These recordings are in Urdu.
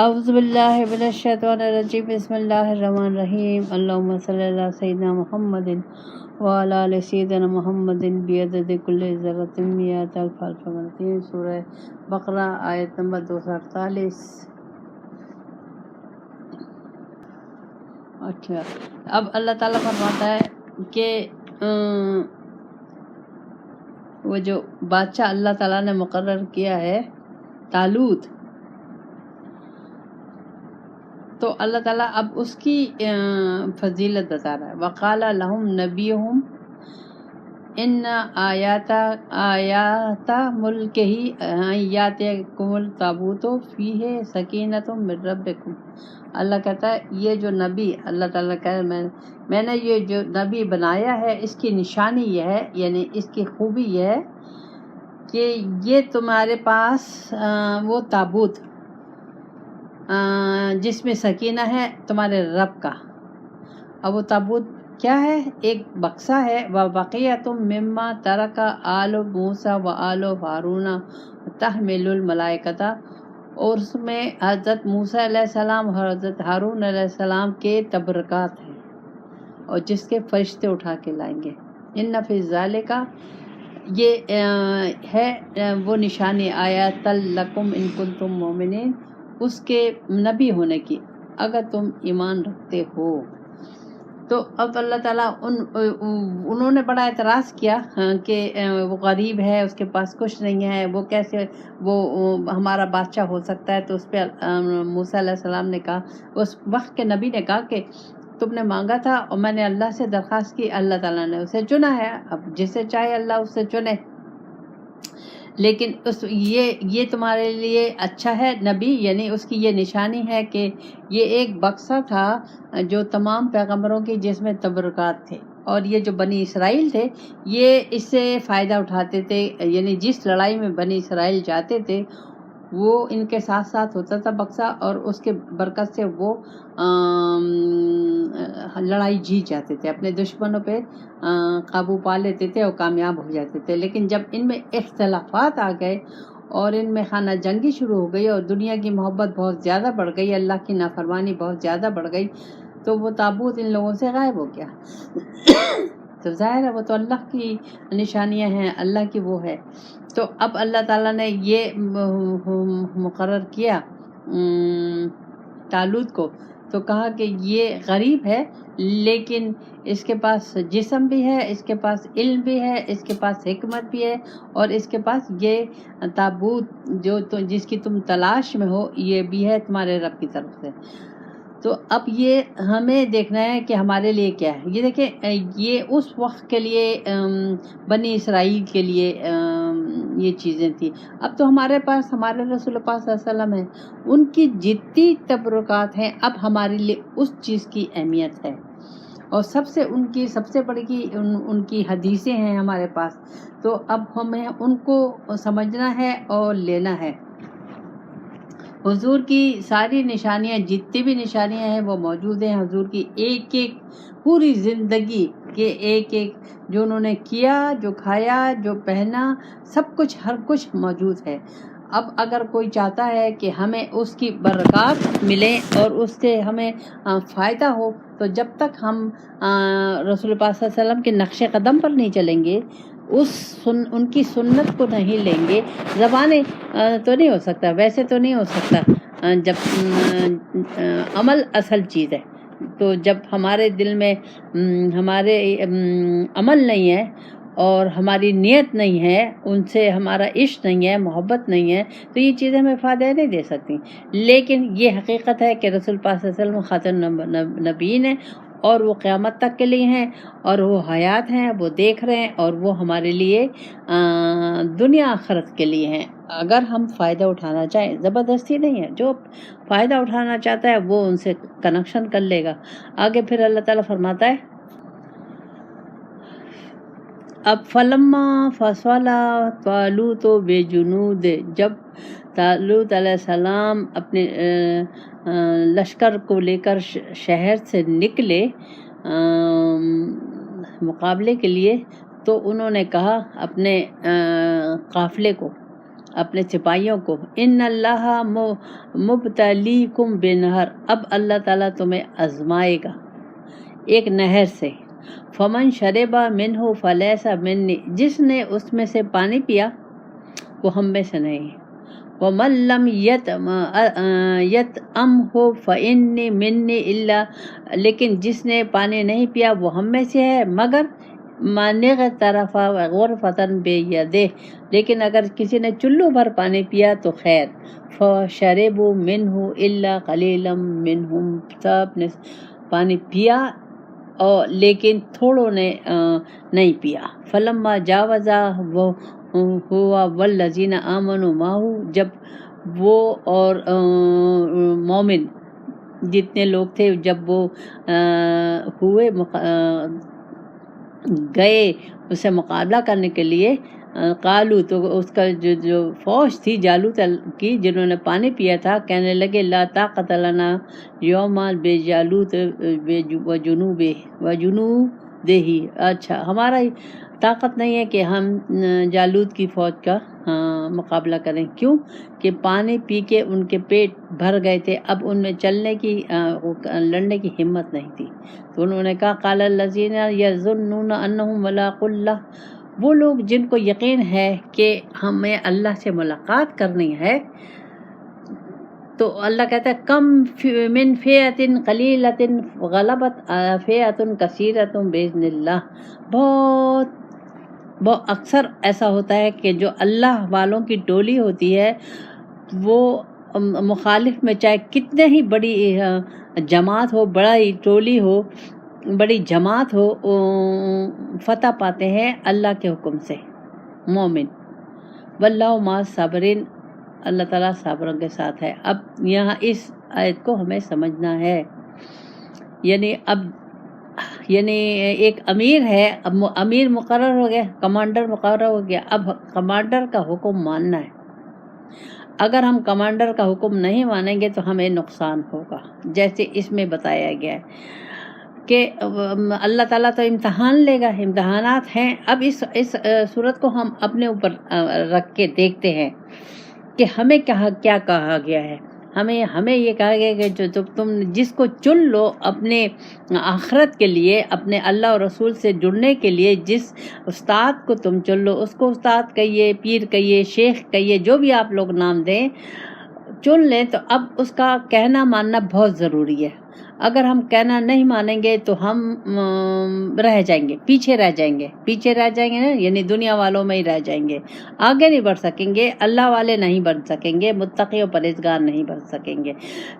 اعوذ باللہ من الشیطان الرجیم، بسم اللہ الرحمن الرحیم، اللہم صلی اللہ سیدنا محمد وعلا علی سیدنا محمد بیدد کل ذرت میات الفالف مرتین سورہ بقرہ، آیت نمبر دو سو اڑتالیس اچھا اب اللہ تعالیٰ فرماتا ہے کہ وہ جو بادشاہ اللہ تعالیٰ نے مقرر کیا ہے، تالوت تو اللہ تعالیٰ اب اس کی فضیلت بتا رہا ہے۔ وقال لہم نبی ہوں ان آیات آیات ملک ہی آیات کمل تابوت و فی ہے سکینت رب اللہ کہتا ہے، یہ جو نبی، اللہ تعالیٰ کہ میں میں نے یہ جو نبی بنایا ہے، اس کی نشانی یہ ہے یعنی اس کی خوبی یہ ہے کہ یہ تمہارے پاس وہ تابوت جس میں سکینہ ہے تمہارے رب کا۔ اب وہ تابوت، کیا ہے؟ ایک بکسا ہے۔ وہ بقیہ تم مما ترکا آل و موسا و آل و فارون تحمل الملائکتا اور اس میں حضرت موسیٰ علیہ السلام اور حضرت ہارون علیہ السلام کے تبرکات ہیں۔ اور جس کے فرشتے اٹھا کے لائیں گے۔ ان نفظ ظالے کا یہ ہے، وہ نشانی آیا تلکم ان کن تم مومنین۔ اس کے نبی ہونے کی، اگر تم ایمان رکھتے ہو۔ تو اب اللہ تعالیٰ ان، انہوں نے بڑا اعتراض کیا ہاں، کہ وہ غریب ہے، اس کے پاس کچھ نہیں ہے، وہ کیسے، وہ، ہمارا بادشاہ ہو سکتا ہے۔ تو اس پہ موسیٰ علیہ السلام نے کہا، اس وقت کے نبی نے کہا کہ تم نے مانگا تھا اور میں نے اللہ سے درخواست کی، اللہ تعالیٰ نے اسے چنا ہے۔ اب جسے چاہے اللہ اسے چنے۔ لیکن اس یہ یہ تمہارے لیے اچھا ہے نبی یعنی اس کی یہ نشانی ہے کہ یہ ایک بکسا تھا جو تمام پیغمبروں کی جس میں تبرکات تھے۔ اور یہ جو بنی اسرائیل تھے، یہ اس سے فائدہ اٹھاتے تھے یعنی جس لڑائی میں بنی اسرائیل جاتے تھے وہ ان کے ساتھ ساتھ ہوتا تھا بکسا اور اس کے برکت سے وہ لڑائی جیت جاتے تھے، اپنے دشمنوں پہ قابو پا لیتے تھے اور کامیاب ہو جاتے تھے۔ لیکن جب ان میں اختلافات آ گئے اور ان میں خانہ جنگی شروع ہو گئی اور دنیا کی محبت بہت زیادہ بڑھ گئی، اللہ کی نافرمانی بہت زیادہ بڑھ گئی، تو وہ تابوت ان لوگوں سے غائب ہو گیا۔ تو ظاہر ہے وہ تو اللہ کی نشانیاں ہیں، اللہ کی وہ ہے۔ تو اب اللہ تعالیٰ نے یہ مقرر کیا تالود کو۔ تو کہا کہ یہ غریب ہے، لیکن اس کے پاس جسم بھی ہے، اس کے پاس علم بھی ہے، اس کے پاس حکمت بھی ہے، اور اس کے پاس یہ تابوت جو تو جس کی تم تلاش میں ہو، یہ بھی ہے تمہارے رب کی طرف سے۔ تو اب یہ ہمیں دیکھنا ہے کہ ہمارے لیے کیا ہے۔ یہ دیکھیں یہ اس وقت کے لیے بنی اسرائیل کے لیے یہ چیزیں تھیں۔ اب تو ہمارے پاس، ہمارے رسول پاک صلی اللہ علیہ وسلم ہیں۔ ان کی جتنی تبرکات ہیں، اب ہمارے لیے اس چیز کی اہمیت ہے۔ اور سب سے، ان کی سب سے بڑی کی، ان ان کی حدیثیں ہیں ہمارے پاس۔ تو اب ہمیں ان کو سمجھنا ہے اور لینا ہے۔ حضور کی ساری نشانیاں، جتنی بھی نشانیاں ہیں، وہ موجود ہیں۔ حضور کی ایک ایک پوری زندگی کے ایک ایک جو انہوں نے کیا، جو کھایا، جو پہنا، سب کچھ، ہر کچھ موجود ہے۔ اب اگر کوئی چاہتا ہے کہ ہمیں اس کی برکات ملے اور اس سے ہمیں فائدہ ہو، تو جب تک ہم رسول پاک صلی اللہ علیہ وسلم کے نقش قدم پر نہیں چلیں گے اس سن، ان کی سنت کو نہیں لیں گے۔ زبانیں تو نہیں ہو سکتا، ویسے تو نہیں ہو سکتا جب عمل اصل چیز ہے۔ تو جب ہمارے دل میں ہمارے عمل نہیں ہے اور ہماری نیت نہیں ہے، ان سے ہمارا عشق نہیں ہے، محبت نہیں ہے، تو یہ چیزیں ہمیں فائدہ نہیں دے سکتی۔ لیکن یہ حقیقت ہے کہ رسول پاک صلی اللہ علیہ وسلم خاتم نبین ہے اور وہ قیامت تک کے لیے ہیں اور وہ حیات ہیں، وہ دیکھ رہے ہیں اور وہ ہمارے لیے دنیا آخرت کے لیے ہیں۔ اگر ہم فائدہ اٹھانا چاہیں، زبردستی نہیں ہے۔ جو فائدہ اٹھانا چاہتا ہے، وہ ان سے کنیکشن کر لے گا۔ آگے پھر اللہ تعالیٰ فرماتا ہے، اب فلما فصولہ طالو تو بے جنود جب تعلط علیہ السلام اپنے لشکر کو لے کر شہر سے نکلے مقابلے کے لیے تو انہوں نے کہا اپنے قافلے کو، اپنے سپاہیوں کو، ان اللہ مبتلی کم بے نہر اب اللہ تعالیٰ تمہیں آزمائے گا۔ ایک نہر سے۔ فمن شربا من ہو فلیسا منی، جس نے اس میں سے پانی پیا وہ ہم میں سے نہیں۔ وہ ملم یت یت ام ہو فن من اللہ لیکن جس نے پانی نہیں پیا وہ ہم میں سے ہے، مگر مانغ طرف غور فتن بے دے لیکن اگر کسی نے چلو بھر پانی پیا تو خیر۔ ف شرب و من ہوں اللہ خلیلم من ہوں سب نے پانی پیا اور لیکن تھوڑوں نے نہیں پیا۔ فلما جاوزا وہ ہوا ولزین امن و ماہو جب وہ اور مومن جتنے لوگ تھے، جب وہ ہوئے گئے اسے مقابلہ کرنے کے لیے قالو تو اس کا جو جو فوج تھی، جالوت کی، جنہوں نے پانی پیا تھا، کہنے لگے، لا طاقت لنا یوم بے جالوت، بے و جنوب و جنوب دہی اچھا ہمارا طاقت نہیں ہے کہ ہم جالود کی فوج کا مقابلہ کریں۔ کیوں؟ کہ پانی پی کے ان کے پیٹ بھر گئے تھے۔ اب ان میں چلنے کی لڑنے کی ہمت نہیں تھی۔ تو انہوں نے کہا، قال الزین یا ظن ملاق اللہ وہ لوگ جن کو یقین ہے کہ ہمیں اللہ سے ملاقات کرنی ہے تو اللہ کہتا ہے، کم من فیعتن قلیلتن غلبت فیعتن کثیرتن بیزن اللہ۔ بہت بہت اکثر ایسا ہوتا ہے کہ جو اللہ والوں کی ٹولی ہوتی ہے، وہ مخالف میں چاہے کتنے ہی بڑی جماعت ہو، بڑا ہی ٹولی ہو، بڑی جماعت ہو فتح پاتے ہیں اللہ کے حکم سے۔ مومن۔ واللہ ما صابرین۔ اللہ تعالیٰ صابروں کے ساتھ ہے۔ اب یہاں اس آیت کو ہمیں سمجھنا ہے۔ یعنی اب یعنی ایک امیر ہے، اب امیر مقرر ہو گیا، کمانڈر مقرر ہو گیا۔ اب کمانڈر کا حکم ماننا ہے۔ اگر ہم کمانڈر کا حکم نہیں مانیں گے تو ہمیں نقصان ہوگا۔ جیسے اس میں بتایا گیا ہے کہ اللہ تعالیٰ تو امتحان لے گا، امتحانات ہیں۔ اب اس اس صورت کو ہم اپنے اوپر رکھ کے دیکھتے ہیں۔ کہ ہمیں کہا کیا کہا گیا ہے۔ ہمیں ہمیں یہ کہا گیا کہ جو تم جس کو چن لو اپنے آخرت کے لیے، اپنے اللہ اور رسول سے جڑنے کے لیے، جس استاد کو تم چن لو، اس کو استاد کہیے، پیر کہیے، شیخ کہیے، جو بھی آپ لوگ نام دیں، چن لیں تو اب اس کا کہنا ماننا بہت ضروری ہے۔ اگر ہم کہنا نہیں مانیں گے تو ہم رہ جائیں گے، پیچھے رہ جائیں گے۔ پیچھے رہ جائیں گے نا یعنی دنیا والوں میں ہی رہ جائیں گے۔ آگے نہیں بڑھ سکیں گے، اللہ والے نہیں بن سکیں گے، متقی و پرہیزگار نہیں بن سکیں گے۔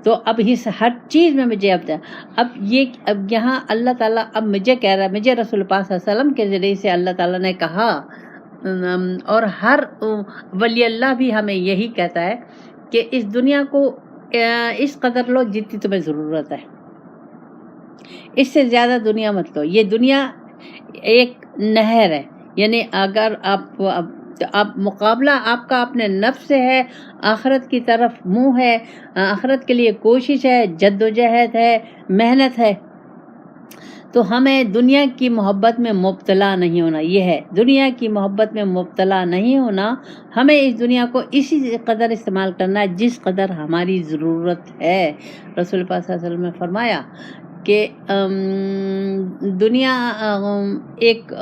تو اب اس ہر چیز میں مجھے اب اب یہ، اب یہاں اللہ تعالیٰ، اب مجھے کہہ رہا ہے، مجھے رسول پاک صلی اللہ علیہ وسلم کے ذریعے سے اللہ تعالیٰ نے کہا اور ہر ولی اللہ بھی ہمیں یہی کہتا ہے کہ اس دنیا کو اس قدر لو جتنی تمہیں ضرورت ہے۔ اس سے زیادہ دنیا مت لو۔ یہ دنیا ایک نہر ہے۔ یعنی اگر آپ آپ مقابلہ آپ کا اپنے نفس سے ہے، آخرت کی طرف منہ ہے، آخرت کے لیے کوشش ہے، جد و جہد ہے، محنت ہے، تو ہمیں دنیا کی محبت میں مبتلا نہیں ہونا۔ یہ ہے، دنیا کی محبت میں مبتلا نہیں ہونا۔ ہمیں اس دنیا کو اسی قدر استعمال کرنا ہے جس قدر ہماری ضرورت ہے۔ رسول پاک صلی اللہ علیہ وسلم نے فرمایا کہ دنیا ایک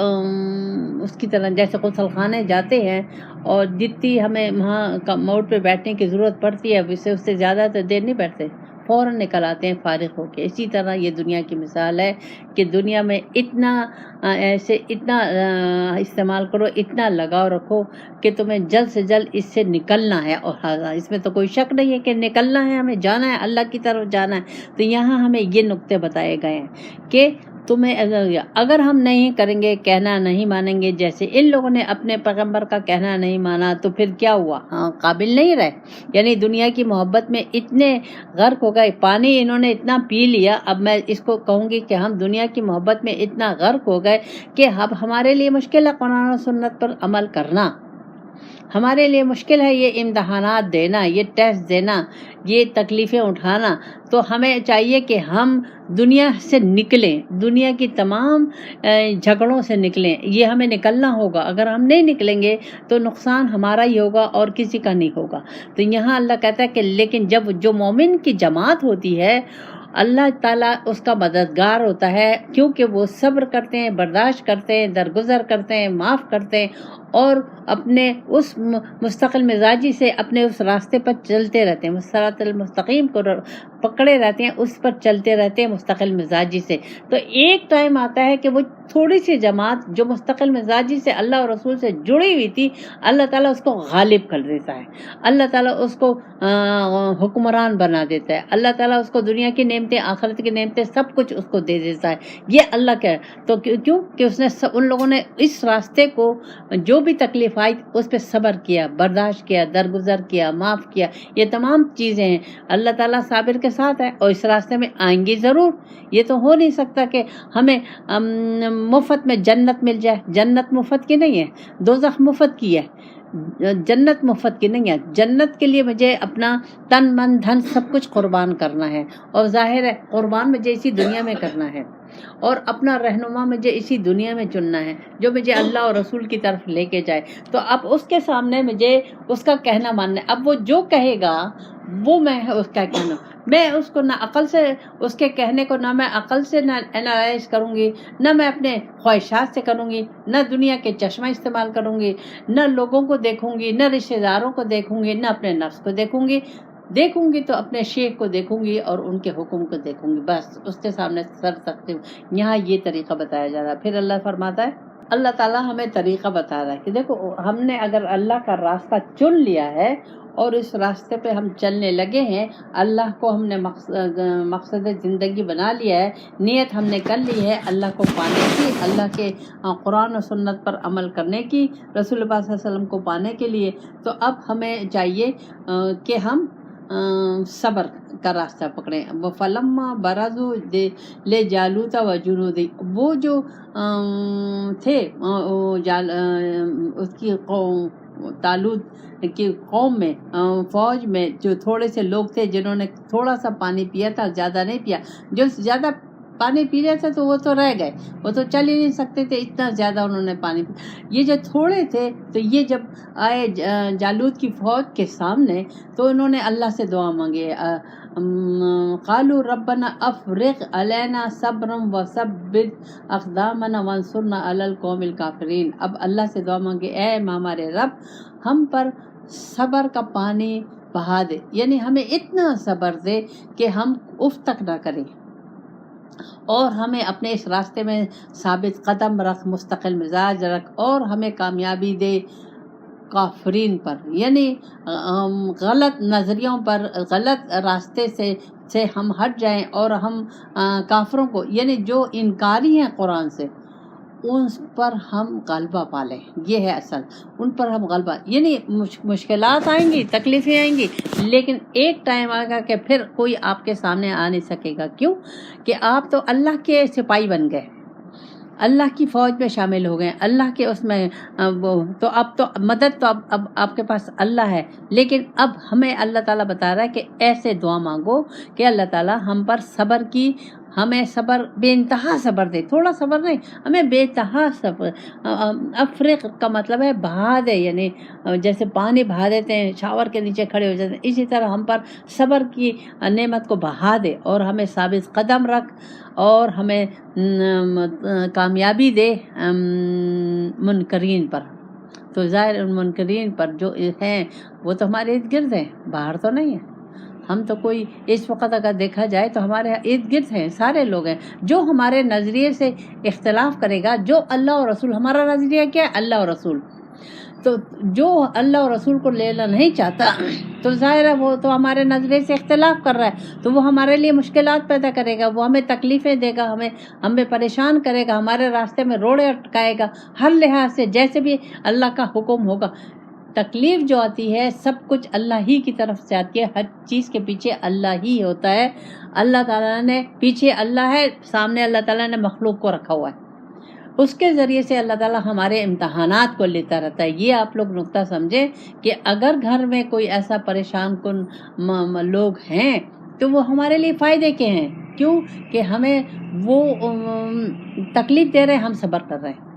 اس کی طرح جیسے غسل خانے جاتے ہیں اور جتنی ہمیں وہاں موڈ پہ بیٹھنے کی ضرورت پڑتی ہے اس سے اس سے زیادہ تو دیر نہیں بیٹھتے۔ فوراً نکل آتے ہیں فارغ ہو کے۔ اسی طرح یہ دنیا کی مثال ہے کہ دنیا میں اتنا ایسے اتنا استعمال کرو، اتنا لگاؤ رکھو کہ تمہیں جلد سے جلد اس سے نکلنا ہے اور اس میں تو کوئی شک نہیں ہے کہ نکلنا ہے، ہمیں جانا ہے، اللہ کی طرف جانا ہے۔ تو یہاں ہمیں یہ نقطے بتائے گئے ہیں کہ تمہیں اگر ہم نہیں کریں گے، کہنا نہیں مانیں گے۔ جیسے ان لوگوں نے اپنے پیغمبر کا کہنا نہیں مانا، تو پھر کیا ہوا؟ ہاں قابل نہیں رہے۔ یعنی دنیا کی محبت میں اتنے غرق ہو گئے، پانی انہوں نے اتنا پی لیا۔ اب میں اس کو کہوں گی کہ ہم دنیا کی محبت میں اتنا غرق ہو گئے کہ اب ہمارے لیے مشکل ہے قرآن و سنت پر عمل کرنا۔ ہمارے لیے مشکل ہے یہ امتحانات دینا، یہ ٹیسٹ دینا، یہ تکلیفیں اٹھانا۔ تو ہمیں چاہیے کہ ہم دنیا سے نکلیں، دنیا کی تمام جھگڑوں سے نکلیں۔ یہ ہمیں نکلنا ہوگا۔ اگر ہم نہیں نکلیں گے تو نقصان ہمارا ہی ہوگا اور کسی کا نہیں ہوگا۔ تو یہاں اللہ کہتا ہے کہ لیکن جب جو مومن کی جماعت ہوتی ہے اللہ تعالیٰ اس کا مددگار ہوتا ہے، کیونکہ وہ صبر کرتے ہیں، برداشت کرتے ہیں، درگزر کرتے ہیں، معاف کرتے ہیں اور اپنے اس مستقل مزاجی سے اپنے اس راستے پر چلتے رہتے ہیں۔ مسرات المستقیم کو پکڑے رہتے ہیں، اس پر چلتے رہتے ہیں مستقل مزاجی سے۔ تو ایک ٹائم آتا ہے کہ وہ تھوڑی سی جماعت جو مستقل مزاجی سے اللہ اور رسول سے جڑی ہوئی تھی، اللہ تعالیٰ اس کو غالب کر دیتا ہے۔ اللہ تعالیٰ اس کو حکمران بنا دیتا ہے۔ اللہ تعالیٰ اس کو دنیا کی نعمتیں، آخرت کی نعمتیں سب کچھ اس کو دے دیتا ہے۔ یہ اللہ کا ہے تو کیوں کہ اس نے ان لوگوں نے اس راستے کو جو بھی تکلیف آئی، اس پہ صبر کیا، برداشت کیا، درگزر کیا، معاف کیا۔ یہ تمام چیزیں ہیں۔ اللہ تعالیٰ صابر کے ساتھ ہے اور اس راستے میں آئیں گی ضرور۔ یہ تو ہو نہیں سکتا کہ ہمیں مفت میں جنت مل جائے۔ جنت مفت کی نہیں ہے دو مفت کی ہے۔ جنت مفت کی نہیں ہے۔ جنت کے لیے مجھے اپنا تن، من، دھن سب کچھ قربان کرنا ہے۔ اور ظاہر ہے، قربان مجھے اسی دنیا میں کرنا ہے۔ اور اپنا رہنما مجھے اسی دنیا میں چننا ہے، جو مجھے اللہ اور رسول کی طرف لے کے جائے۔ تو اب اس کے سامنے مجھے اس کا کہنا ماننا ہے۔ اب وہ جو کہے گا وہ میں اس کا کہنا۔ میں اس کو نہ عقل سے، اس کے کہنے کو نہ میں عقل سے نہ انالائز کروں گی نہ میں اپنے خواہشات سے کروں گی نہ دنیا کے چشمہ استعمال کروں گی نہ لوگوں کو دیکھوں گی نہ رشتے داروں کو دیکھوں گی نہ اپنے نفس کو دیکھوں گی دیکھوں گی تو اپنے شیخ کو دیکھوں گی اور ان کے حکم کو دیکھوں گی بس اس کے سامنے سر سکتی ہوں یہاں یہ طریقہ بتایا جا رہا ہے۔ پھر اللہ فرماتا ہے اللہ تعالیٰ ہمیں طریقہ بتا رہا ہے کہ دیکھو، ہم نے اگر اللہ کا راستہ چن لیا ہے اور اس راستے پہ ہم چلنے لگے ہیں، اللہ کو ہم نے مقصد زندگی بنا لیا ہے، نیت ہم نے کر لی ہے اللہ کو پانے کی، اللہ کے قرآن و سنت پر عمل کرنے کی، رسول اللہ صلی اللہ علیہ وسلم کو پانے کے لیے۔ تو اب ہمیں چاہیے کہ ہم صبر کا راستہ پکڑیں وہ فلما برازو دے، لے جالوتا و جنودی وہ جو تھے جال اس کی قوم تالود کی قوم میں فوج میں جو تھوڑے سے لوگ تھے جنہوں نے تھوڑا سا پانی پیا تھا، زیادہ نہیں پیا۔ جو زیادہ پانی پی رہے تھے تو وہ تو رہ گئے۔ وہ تو چل ہی نہیں سکتے تھے، اتنا زیادہ انہوں نے پانی پی۔ یہ جو تھوڑے تھے، تو یہ جب آئے جالود کی فوج کے سامنے، تو انہوں نے اللہ سے دعا مانگے قالو ربنا افرق علینا صبرم و صبر اقدامنا وانصرنا علی القوم الکافرین اب اللہ سے دعا مانگے اے ہمارے رب، ہم پر صبر کا پانی بہا دے۔ یعنی ہمیں اتنا صبر دے کہ ہم اف تک نہ کریں۔ اور ہمیں اپنے اس راستے میں ثابت قدم رکھ، مستقل مزاج رکھ اور ہمیں کامیابی دے کافرین پر۔ یعنی غلط نظریوں پر، غلط راستے سے سے ہم ہٹ جائیں اور ہم کافروں کو یعنی جو انکاری ہیں قرآن سے ان پر ہم غلبہ پالیں۔ یہ ہے اصل۔ ان پر ہم غلبہ۔ یعنی مشکلات آئیں گی، تکلیفیں آئیں گی، لیکن ایک ٹائم آئے گا کہ پھر کوئی آپ کے سامنے آ نہیں سکے گا۔ کیوں؟ کہ آپ تو اللہ کے سپاہی بن گئے۔ اللہ کی فوج میں شامل ہو گئے۔ اللہ کے اس میں وہ، تو اب تو مدد تو اب اب آپ کے پاس اللہ ہے۔ لیکن اب ہمیں اللہ تعالیٰ بتا رہا ہے کہ ایسے دعا مانگو کہ اللہ تعالیٰ ہم پر صبر کی ہمیں صبر، بے انتہا صبر دے، تھوڑا صبر نہیں، ہمیں بے انتہا صبر افریق کا مطلب ہے بہا دے یعنی جیسے پانی بہا دیتے ہیں، شاور کے نیچے کھڑے ہو جاتے ہیں، اسی طرح ہم پر صبر کی نعمت کو بہا دے اور ہمیں ثابت قدم رکھ اور ہمیں کامیابی دے منکرین پر۔ تو ظاہر ان منکرین پر جو ہیں، وہ تو ہمارے ارد گرد ہیں، باہر تو نہیں ہیں۔ ہم تو کوئی اس وقت اگر دیکھا جائے تو ہمارے ارد گرد ہیں، سارے لوگ ہیں۔ جو ہمارے نظریے سے اختلاف کرے گا، جو اللہ اور رسول، ہمارا نظریہ کیا ہے؟ اللہ اور رسول۔ تو جو اللہ اور رسول کو لینا نہیں چاہتا، تو ظاہر ہے وہ تو ہمارے نظریے سے اختلاف کر رہا ہے۔ تو وہ ہمارے لیے مشکلات پیدا کرے گا، وہ ہمیں تکلیفیں دے گا، ہمیں ہمیں پریشان کرے گا، ہمارے راستے میں روڑے اٹکائے گا۔ ہر لحاظ سے جیسے بھی اللہ کا حکم ہوگا تکلیف جو آتی ہے، سب کچھ اللہ ہی کی طرف سے آتی ہے۔ ہر چیز کے پیچھے اللہ ہی ہوتا ہے۔ اللہ تعالیٰ نے پیچھے اللہ ہے، سامنے اللہ تعالیٰ نے مخلوق کو رکھا ہوا ہے۔ اس کے ذریعے سے اللہ تعالیٰ ہمارے امتحانات کو لیتا رہتا ہے۔ یہ آپ لوگ نقطہ سمجھیں کہ اگر گھر میں کوئی ایسا پریشان کن لوگ ہیں، تو وہ ہمارے لیے فائدے کے ہیں۔ کیوں؟ کہ ہمیں وہ تکلیف دے رہے ہیں، ہم صبر کر رہے ہیں۔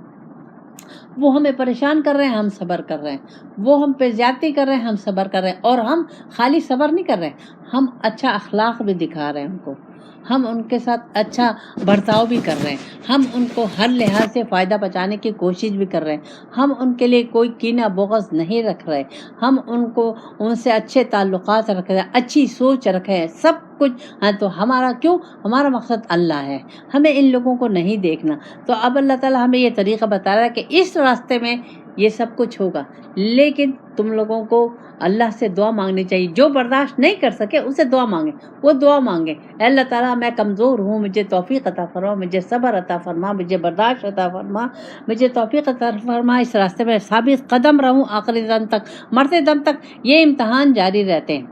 وہ ہمیں پریشان کر رہے ہیں، ہم صبر کر رہے ہیں۔ وہ ہم پہ زیادتی کر رہے ہیں، ہم صبر کر رہے ہیں اور ہم خالی صبر نہیں کر رہے، ہم اچھا اخلاق بھی دکھا رہے ہیں ان کو۔ ہم ان کے ساتھ اچھا برتاؤ بھی کر رہے ہیں۔ ہم ان کو ہر لحاظ سے فائدہ بچانے کی کوشش بھی کر رہے ہیں۔ ہم ان کے لیے کوئی کینہ بغض نہیں رکھ رہے۔ ہم ان کو ان سے اچھے تعلقات رکھ رہے ہیں، اچھی سوچ رکھے ہیں۔ سب کچھ ہاں تو ہمارا کیوں؟ ہمارا مقصد اللہ ہے۔ ہمیں ان لوگوں کو نہیں دیکھنا۔ تو اب اللہ تعالیٰ ہمیں یہ طریقہ بتا رہا ہے کہ اس راستے میں یہ سب کچھ ہوگا۔ لیکن تم لوگوں کو اللہ سے دعا مانگنی چاہیے۔ جو برداشت نہیں کر سکے، اسے دعا مانگے۔ وہ دعا مانگے۔ اے اللہ تعالیٰ، میں کمزور ہوں، مجھے توفیق عطا فرما، مجھے صبر عطا فرما، مجھے برداشت عطا فرما، مجھے توفیق عطا فرما۔ اس راستے میں ثابت قدم رہوں آخری دم تک، مرتے دم تک۔ یہ امتحان جاری رہتے ہیں۔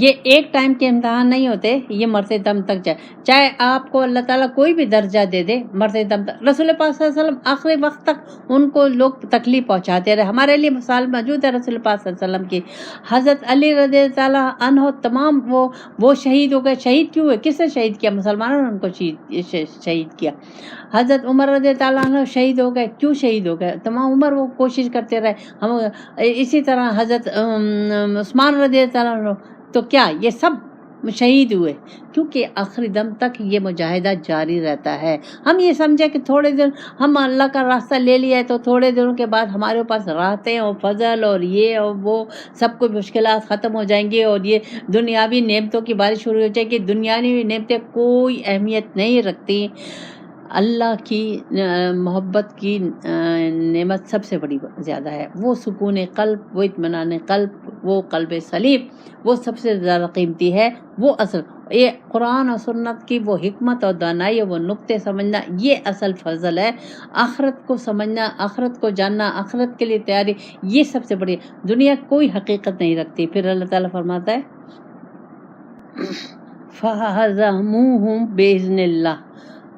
یہ ایک ٹائم کے امتحان نہیں ہوتے، یہ مرتے دم تک جائے چاہے آپ کو اللہ تعالیٰ کوئی بھی درجہ دے دے، مرتے دم تک۔ رسول پاک صلی اللہ علیہ وسلم آخری وقت تک ان کو لوگ تکلیف پہنچاتے رہے۔ ہمارے لیے مثال موجود ہے رسول پاک صلی اللہ علیہ وسلم کی۔ حضرت علی رضی تعالیٰ عنہ تمام وہ وہ شہید ہو گئے، شہید کیوں ہوئے؟ کس نے شہید کیا؟ مسلمانوں نے ان کو شہید کیا۔ حضرت عمر رضی تعالیٰ عنہ شہید ہو گئے، کیوں شہید ہو گئے؟ تمام عمر وہ کوشش کرتے رہے۔ ہم اسی طرح حضرت عثمان رضی تعالیٰ عنہ، تو کیا یہ سب شہید ہوئے۔ کیونکہ آخری دم تک یہ مجاہدہ جاری رہتا ہے۔ ہم یہ سمجھے کہ تھوڑے دن ہم اللہ کا راستہ لے لیا ہے تو تھوڑے دنوں کے بعد ہمارے پاس راحتیں اور فضل اور یہ اور وہ سب کچھ مشکلات ختم ہو جائیں گے اور یہ دنیاوی نعمتوں کی بارش شروع ہو جائے گی۔ دنیاوی نعمتیں کوئی اہمیت نہیں رکھتی۔ اللہ کی محبت کی نعمت سب سے بڑی زیادہ ہے۔ وہ سکون قلب، وہ اطمینان قلب، وہ قلب سلیم وہ سب سے زیادہ قیمتی ہے۔ وہ اصل، یہ قرآن اور سنت کی وہ حکمت اور دانائی وہ نقطے سمجھنا، یہ اصل فضل ہے۔ آخرت کو سمجھنا، آخرت کو جاننا، آخرت کے لیے تیاری، یہ سب سے بڑی، دنیا کوئی حقیقت نہیں رکھتی۔ پھر اللہ تعالیٰ فرماتا ہے، فَحَزَمُوهُمْ بِإِذْنِ اللَّهِ۔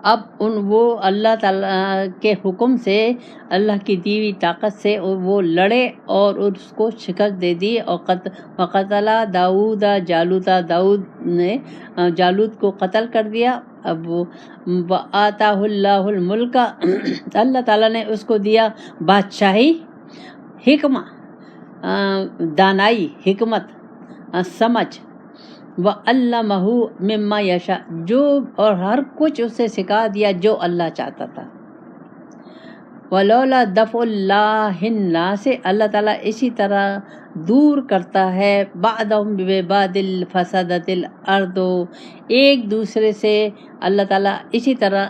اب ان وہ اللہ تعالیٰ کے حکم سے اللہ کی دیوی طاقت سے وہ لڑے اور اس کو شکست دے دی۔ اور قتلا داود جالوتا داود نے جالود کو قتل کر دیا۔ اب وہ آتا اللہ الملک۔ اللہ تعالیٰ نے اس کو دیا بادشاہی حکمہ دانائی حکمت سمجھ۔ و اللہ مہو مما یشا جو اور ہر کچھ اسے سکھا دیا جو اللہ چاہتا تھا۔ ولولا دف اللہ سے اللہ تعالیٰ اسی طرح دور کرتا ہے۔ بعد بادل فسادت الارض ایک دوسرے سے اللہ تعالیٰ اسی طرح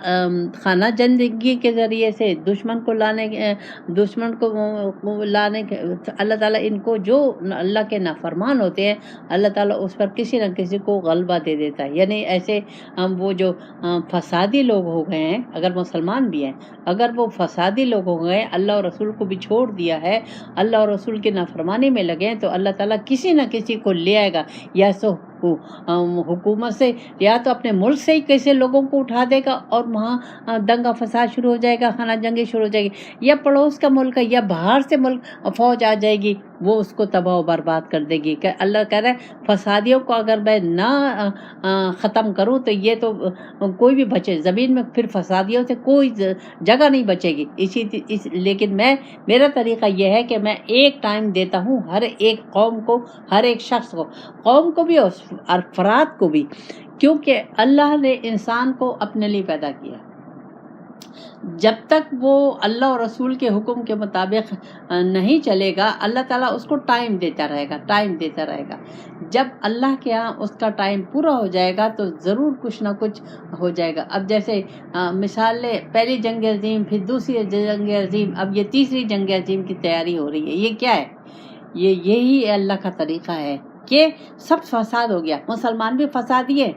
خانہ زندگی کے ذریعے سے دشمن کو لانے دشمن کو لانے کے، اللہ تعالیٰ ان کو جو اللہ کے نافرمان ہوتے ہیں، اللہ تعالیٰ اس پر کسی نہ کسی کو غلبہ دے دیتا ہے۔ یعنی ایسے وہ جو فسادی لوگ ہو گئے ہیں، اگر مسلمان بھی ہیں، اگر وہ فسادی لوگ ہو گئے ہیں اللہ اور رسول کو بھی چھوڑ دیا ہے، اللہ اور رسول کے نافرمانی میں لگے ہیں، تو اللہ تعالیٰ کسی نہ کسی کو لے آئے گا یا سو حکومت سے، یا تو اپنے ملک سے ہی کیسے لوگوں کو اٹھا دے گا اور وہاں دنگا فساد شروع ہو جائے گا، خانہ جنگی شروع ہو جائے گی، یا پڑوس کا ملک ہے، یا باہر سے ملک، فوج آ جائے گی۔ وہ اس کو تباہ و برباد کر دے گی کہ اللہ کہہ رہا ہے، فسادیوں کو اگر میں نہ ختم کروں تو یہ تو کوئی بھی بچے، زمین میں پھر فسادیوں سے کوئی جگہ نہیں بچے گی۔ اسی اس، لیکن میں، میرا طریقہ یہ ہے کہ میں ایک ٹائم دیتا ہوں ہر ایک قوم کو، ہر ایک شخص کو، قوم کو بھی اور افراد کو بھی، کیونکہ اللہ نے انسان کو اپنے لیے پیدا کیا۔ جب تک وہ اللہ اور رسول کے حکم کے مطابق نہیں چلے گا، اللہ تعالیٰ اس کو ٹائم دیتا رہے گا ٹائم دیتا رہے گا۔ جب اللہ کے یہاں اس کا ٹائم پورا ہو جائے گا تو ضرور کچھ نہ کچھ ہو جائے گا۔ اب جیسے مثال لے پہلی جنگ عظیم، پھر دوسری جنگ عظیم، اب یہ تیسری جنگ عظیم کی تیاری ہو رہی ہے۔ یہ کیا ہے؟ یہ، یہی اللہ کا طریقہ ہے کہ سب فساد ہو گیا۔ مسلمان بھی فسادی ہے۔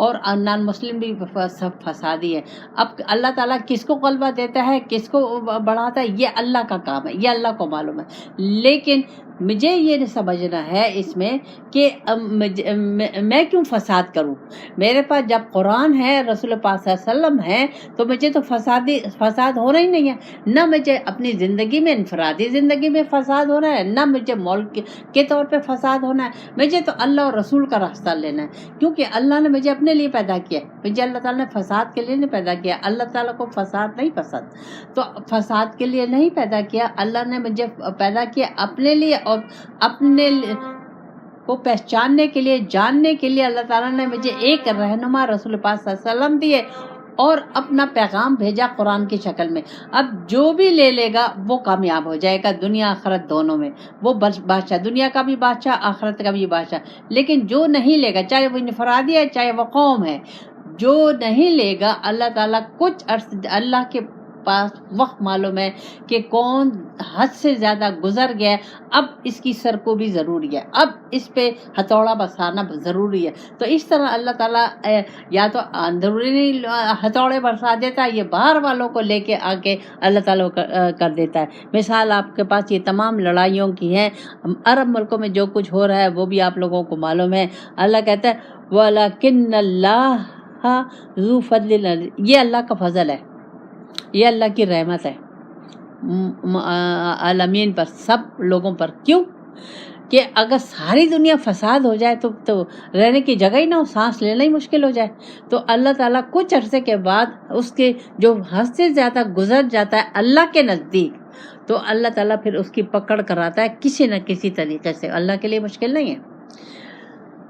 اور نان مسلم بھی سب فسادی ہے۔ اب اللہ تعالیٰ کس کو غلبہ دیتا ہے؟ کس کو بڑھاتا ہے؟ یہ اللہ کا کام ہے، یہ اللہ کو معلوم ہے۔ لیکن مجھے یہ سمجھنا ہے اس میں کہ میں کیوں فساد کروں؟ میرے پاس جب قرآن ہے، رسول پاک صلی اللہ علیہ وسلم ہے، تو مجھے تو فسادی فساد ہونا ہی نہیں ہے۔ نہ مجھے اپنی زندگی میں، انفرادی زندگی میں فساد ہونا ہے، نہ مجھے ملک کے طور پہ فساد ہونا ہے۔ مجھے تو اللہ اور رسول کا راستہ لینا ہے۔ کیونکہ اللہ نے مجھے اپنے اپنے لیے پیدا کیا مجھے جی اللہ تعالیٰ نے فساد کے لیے نہیں پیدا کیا، اللہ تعالیٰ کو فساد نہیں پسند تو فساد کے لیے نہیں پیدا کیا، اللہ نے مجھے پیدا کیا اپنے لیے اور اپنے کو پہچاننے کے لیے، جاننے کے لیے۔ اللہ تعالیٰ نے مجھے ایک رہنما رسول پاک صلی اللہ علیہ وسلم دیے۔ اور اپنا پیغام بھیجا قرآن کی شکل میں۔ اب جو بھی لے لے گا، وہ کامیاب ہو جائے گا۔ دنیا، آخرت دونوں میں۔ وہ بادشاہ، دنیا کا بھی بادشاہ، آخرت کا بھی بادشاہ۔ لیکن جو نہیں لے گا، چاہے وہ انفرادی ہے، چاہے وہ قوم ہے، جو نہیں لے گا، اللہ تعالیٰ کچھ عرص، اللہ کے پاس وقت معلوم ہے کہ کون حد سے زیادہ گزر گیا اب اس کی سر کو بھی ضروری ہے اب اس پہ ہتھوڑا بسانا ضروری ہے۔ تو اس طرح اللہ تعالیٰ یا تو اندرونی ہتھوڑے برسا دیتا ہے، یہ باہر والوں کو لے کے آ کے اللہ تعالیٰ کر دیتا ہے۔ مثال آپ کے پاس یہ تمام لڑائیوں کی ہیں۔ عرب ملکوں میں جو کچھ ہو رہا ہے، وہ بھی آپ لوگوں کو معلوم ہے۔ اللہ کہتا ہے، وَلَكِنَّ اللَّهَ ذُو فَضْلِ یہ اللہ کا فضل ہے۔ یہ اللہ کی رحمت ہے۔ عالمین پر، سب لوگوں پر۔ کیوں؟ کہ اگر ساری دنیا فساد ہو جائے تو تو رہنے کی جگہ ہی نہ ہو، سانس لینا ہی مشکل ہو جائے۔ تو اللہ تعالیٰ کچھ عرصے کے بعد اس کے جو حد سے زیادہ گزر جاتا ہے اللہ کے نزدیک، تو اللہ تعالیٰ پھر اس کی پکڑ کراتا ہے کسی نہ کسی طریقے سے۔ اللہ کے لیے مشکل نہیں ہے۔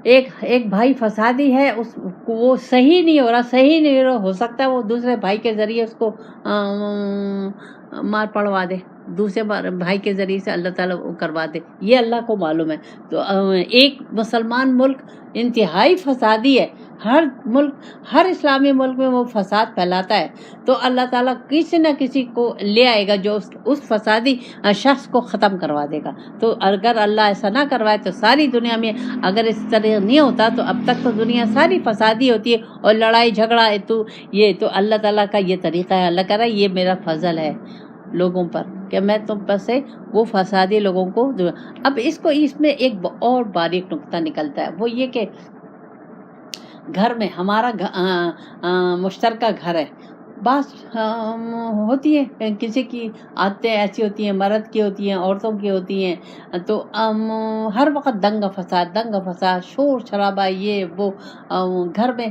ایک ایک بھائی فسادی ہے، اس وہ صحیح نہیں ہو رہا، صحیح نہیں ہو رہا، ہو سکتا ہے وہ دوسرے بھائی کے ذریعے اس کو مار پڑوا دے۔ دوسرے بھائی کے ذریعے سے اللہ تعالیٰ کروا دے۔ یہ اللہ کو معلوم ہے۔ تو ایک مسلمان ملک انتہائی فسادی ہے۔ ہر ملک، ہر اسلامی ملک میں وہ فساد پھیلاتا ہے۔ تو اللہ تعالیٰ کسی نہ کسی کو لے آئے گا جو اس فسادی شخص کو ختم کروا دے گا۔ تو اگر اللہ ایسا نہ کروائے تو ساری دنیا میں اگر اس طرح نہیں ہوتا تو اب تک تو دنیا ساری فسادی ہوتی ہے اور لڑائی جھگڑا ہے تو یہ، تو اللہ تعالیٰ کا یہ طریقہ ہے۔ اللہ کہہ رہا ہے، یہ میرا فضل ہے۔ لوگوں پر کہ میں تم پر سے وہ فسادی لوگوں کو اب اس کو اس میں ایک اور باریک نقطہ نکلتا ہے۔ وہ یہ کہ گھر میں ہمارا مشترکہ گھر ہے۔ بعض ہوتی ہے، کسی کی عادتیں ایسی ہوتی ہیں مرد کی ہوتی ہیں، عورتوں کی ہوتی ہیں، تو ہر وقت دنگ فساد دنگ فساد شور شرابہ، یہ وہ گھر میں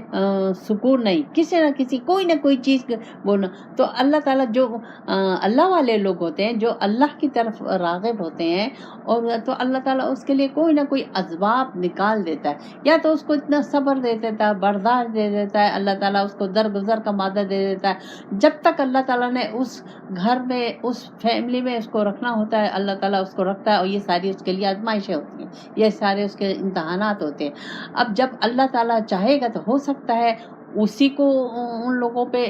سکون نہیں، کسی نہ کسی، کوئی نہ کوئی چیز بولنا۔ تو اللہ تعالیٰ جو اللہ والے لوگ ہوتے ہیں، جو اللہ کی طرف راغب ہوتے ہیں، اور تو اللہ تعالیٰ اس کے لیے کوئی نہ کوئی اسباب نکال دیتا ہے۔ یا تو اس کو اتنا صبر دے دیتا ہے، برداشت دے دیتا ہے، اللہ تعالیٰ اس کو درگزر کا مادہ دے دیتا ہے جب تک اللہ تعالیٰ نے اس گھر میں، اس فیملی میں اس کو رکھنا ہوتا ہے، اللہ تعالیٰ اس کو رکھتا ہے اور یہ ساری اس کے لیے آزمائشیں ہوتی ہیں، یہ سارے اس کے امتحانات ہوتے ہیں۔ اب جب اللہ تعالیٰ چاہے گا تو ہو سکتا ہے اسی کو ان لوگوں پہ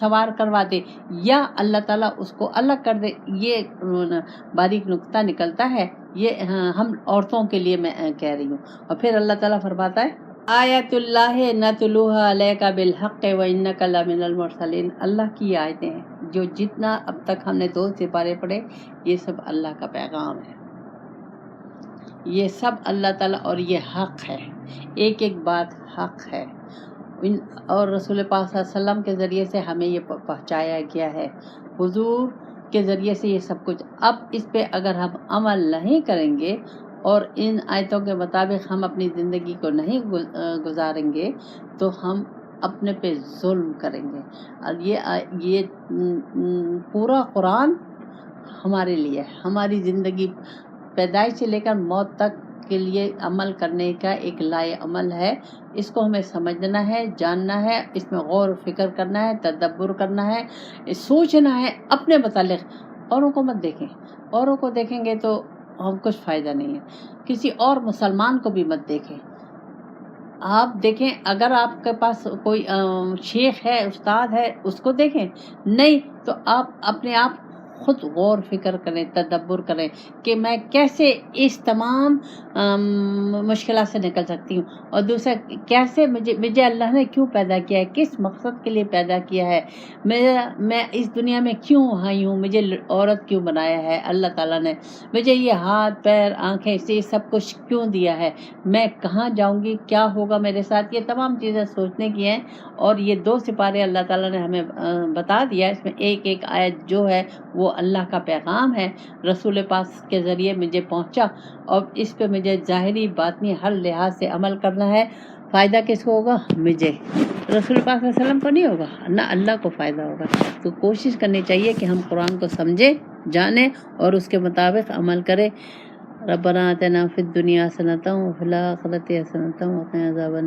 سوار کروا دے یا اللہ تعالیٰ اس کو الگ کر دے۔ یہ باریک نقطہ نکلتا ہے۔ یہ ہم عورتوں کے لیے میں کہہ رہی ہوں۔ اور پھر اللہ تعالیٰ فرماتا ہے آیت اللہ نتلوہ علیہ کا بالحق و ان لمن المرسلین۔ اللہ کی آیتیں ہیں جو جتنا اب تک ہم نے دو سپارے پڑھے، یہ سب اللہ کا پیغام ہے۔ یہ سب اللہ تعالیٰ اور یہ حق ہے۔ ایک ایک بات حق ہے۔ اور رسول پاک صلی اللہ علیہ وسلم کے ذریعے سے ہمیں یہ پہنچایا گیا ہے۔ حضور کے ذریعے سے یہ سب کچھ۔ اب اس پہ اگر ہم عمل نہیں کریں گے اور ان آیتوں کے مطابق ہم اپنی زندگی کو نہیں گزاریں گے تو ہم اپنے پہ ظلم کریں گے۔ اور یہ یہ پورا قرآن ہمارے لیے ہماری زندگی پیدائش سے لے کر موت تک کے لیے عمل کرنے کا ایک لائے عمل ہے۔ اس کو ہمیں سمجھنا ہے، جاننا ہے، اس میں غور و فکر کرنا ہے، تدبر کرنا ہے، سوچنا ہے اپنے متعلق۔ اوروں کو مت دیکھیں۔ اوروں کو دیکھیں گے تو ہم کچھ فائدہ نہیں ہے۔ کسی اور مسلمان کو بھی مت دیکھیں۔ آپ دیکھیں، اگر آپ کے پاس کوئی شیخ ہے، استاد ہے، اس کو دیکھیں۔ نہیں تو آپ اپنے آپ خود غور فکر کریں، تدبر کریں کہ میں کیسے اس تمام مشکلات سے نکل سکتی ہوں؟ اور دوسرا، کیسے مجھے مجھے اللہ نے کیوں پیدا کیا ہے؟ کس مقصد کے لیے پیدا کیا ہے؟ میرا میں اس دنیا میں کیوں آئی ہوں؟ مجھے عورت کیوں بنایا ہے؟ اللہ تعالیٰ نے مجھے یہ ہاتھ، پیر، آنکھیں سے سب کچھ کیوں دیا ہے؟ میں کہاں جاؤں گی؟ کیا ہوگا میرے ساتھ؟ یہ تمام چیزیں سوچنے کی ہیں اور یہ دو سپارے اللہ تعالیٰ نے ہمیں بتا دیا اس میں ایک ایک آیت جو ہے وہ اللہ کا پیغام ہے، رسول پاس کے ذریعے مجھے پہنچا اور اس پہ مجھے ظاہری باطنی ہر لحاظ سے عمل کرنا ہے۔ فائدہ کس کو ہوگا؟ مجھے۔ رسول پاک صلی اللہ علیہ وسلم کو نہیں ہوگا، نہ اللہ کو فائدہ ہوگا۔ تو کوشش کرنی چاہیے کہ ہم قرآن کو سمجھیں، جانیں اور اس کے مطابق عمل کریں۔ ربنا آتنا فی الدنیا حسنتا وفی الآخرت حسنتا وقنا عذاب النار۔